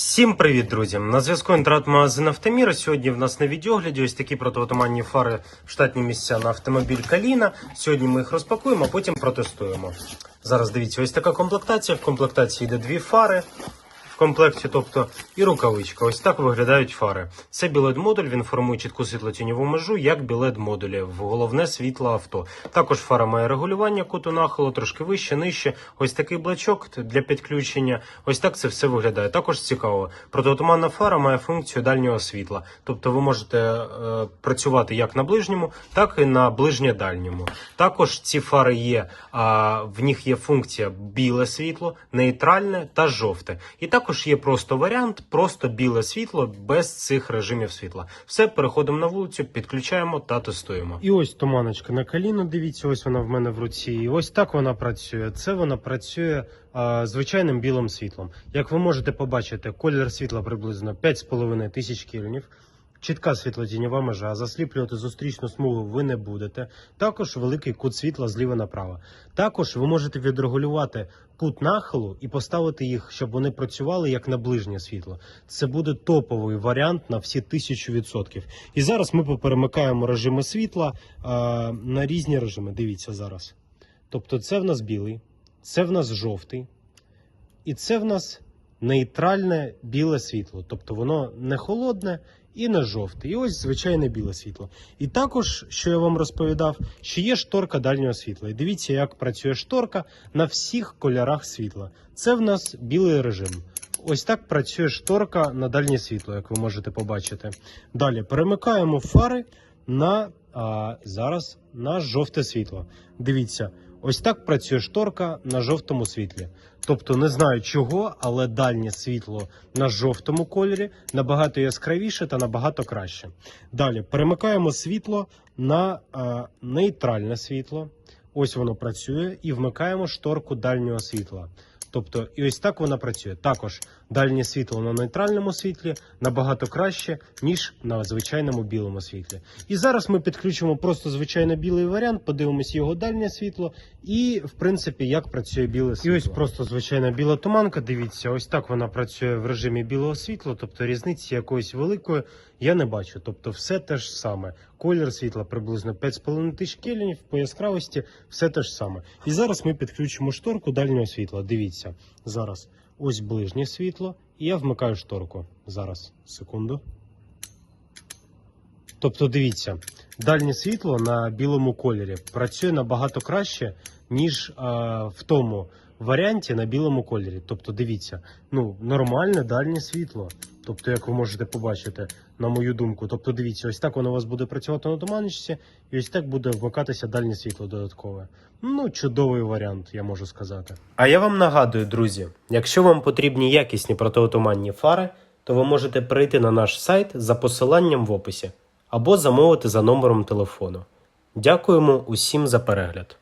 Всім привіт, друзі! На зв'язку інтернет-магазин Автоміра. Сьогодні в нас на відеогляді ось такі протиотуманні фари в штатні місця на автомобіль Каліна. Сьогодні ми їх розпакуємо, а потім протестуємо. Зараз дивіться, ось така комплектація. В комплектації йде дві фари. Комплекті, тобто і рукавичка. Ось так виглядають фари. Це білет модуль, він формує чітку світлотіньову межу, як білет модулі в головне світло авто. Також фара має регулювання куту нахилу, трошки вище, нижче. Ось такий блачок для підключення. Ось так це все виглядає. Також цікаво. Протиотуманна фара має функцію дальнього світла. Тобто ви можете е, працювати як на ближньому, так і на ближнє-дальньому. Також ці фари є, а, в них є функція біле світло, нейтральне та жовте. І також є просто варіант, просто біле світло без цих режимів світла. Все, переходимо на вулицю, підключаємо та тестуємо. І ось туманочка на коліно. Дивіться, ось вона в мене в руці. І ось так вона працює. Це вона працює а, звичайним білим світлом. Як ви можете побачити, колір світла приблизно 5,5 тисяч кельвінів. Чітка світлотіньова межа, засліплювати зустрічну смугу ви не будете. Також великий кут світла зліва направо. Також ви можете відрегулювати кут нахилу і поставити їх, щоб вони працювали як на ближнє світло. Це буде топовий варіант на всі тисячу відсотків. І зараз ми поперемикаємо режими світла а, на різні режими. Дивіться зараз. Тобто, це в нас білий, це в нас жовтий, і це в нас нейтральне біле світло. Тобто воно не холодне і не жовте. І ось звичайне біле світло. І також, що я вам розповідав, що є шторка дальнього світла. І дивіться, як працює шторка на всіх кольорах світла. Це в нас білий режим. Ось так працює шторка на дальнє світло, як ви можете побачити. Далі перемикаємо фари на а, зараз на жовте світло. Дивіться, ось так працює шторка на жовтому світлі. Тобто не знаю чого, але дальнє світло на жовтому кольорі набагато яскравіше та набагато краще. Далі перемикаємо світло на е, нейтральне світло. Ось воно працює, і вмикаємо шторку дальнього світла. Тобто, і ось так вона працює. Також дальнє світло на нейтральному світлі набагато краще, ніж на звичайному білому світлі. І зараз ми підключимо просто звичайно білий варіант, подивимось його дальнє світло і, в принципі, як працює біле світло. І ось просто звичайна біла туманка. Дивіться, ось так вона працює в режимі білого світла, тобто різниці якоїсь великої я не бачу. Тобто, все те ж саме. Колір світла приблизно 5,5 тисяч кельвінів, по яскравості все те ж саме. І зараз ми підключимо шторку дальнього світла. Дивіться, зараз ось ближнє світло, і я вмикаю шторку. Зараз, секунду. Тобто, дивіться, дальнє світло на білому кольорі працює набагато краще, ніж е, в тому варіанті на білому кольорі. Тобто, дивіться, ну, нормальне дальнє світло. Тобто, як ви можете побачити, на мою думку. Тобто, дивіться, ось так воно у вас буде працювати на туманочці, і ось так буде вмикатися дальнє світло додаткове. Ну, чудовий варіант, я можу сказати. А я вам нагадую, друзі, якщо вам потрібні якісні протиотуманні фари, то ви можете прийти на наш сайт за посиланням в описі або замовити за номером телефону. Дякуємо усім за перегляд.